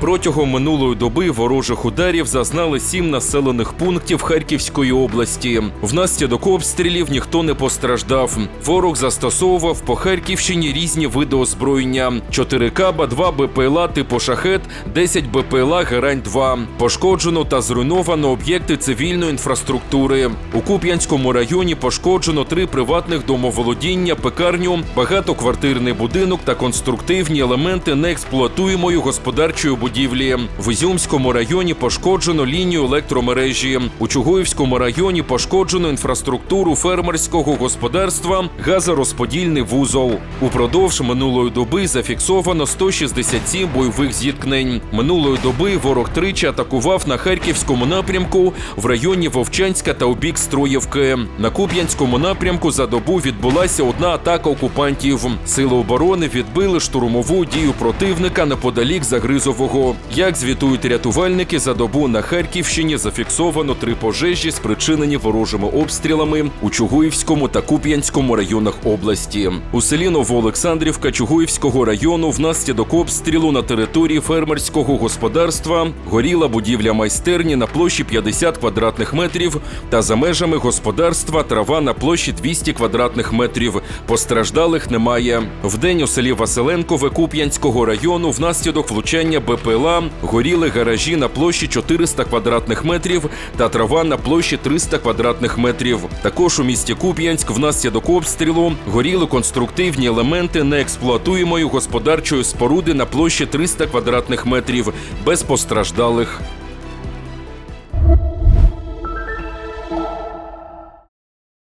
Протягом минулої доби ворожих ударів зазнали сім населених пунктів Харківської області. Внаслідок обстрілів ніхто не постраждав. Ворог застосовував по Харківщині різні види озброєння: 4 каба, 2 БПЛА типу шахет, 10 БПЛА Герань 2 Пошкоджено та зруйновано об'єкти цивільної інфраструктури. У Куп'янському районі пошкоджено три приватних домоволодіння, пекарню, багатоквартирний будинок та конструктивні елементи неексплуатуємої господарчої будівлі. В Ізюмському районі пошкоджено лінію електромережі. У Чугуївському районі пошкоджено інфраструктуру фермерського господарства, газорозподільний вузол. Упродовж минулої доби зафіксовано 167 бойових зіткнень. Минулої доби ворог тричі атакував на харківському напрямку в районі Вовчанська та у бік Строївки. На Куп'янському напрямку за добу відбулася одна атака окупантів. Сили оборони відбили штурмову дію противника неподалік Загризового. Як звітують рятувальники, за добу на Харківщині зафіксовано три пожежі, спричинені ворожими обстрілами у Чугуївському та Куп'янському районах області. У селі Новоолександрівка Чугуївського району внаслідок обстрілу на території фермерського господарства горіла будівля майстерні на площі 50 квадратних метрів та за межами господарства трава на площі 200 квадратних метрів. Постраждалих немає. Вдень у селі Василенкове Куп'янського району внаслідок влучання БПЛА горіли гаражі на площі 400 квадратних метрів та трава на площі 300 квадратних метрів. Також у місті Куп'янськ внаслідок обстрілу горіли конструктивні елементи неексплуатуємої господарчої споруди на площі 300 квадратних метрів без постраждалих.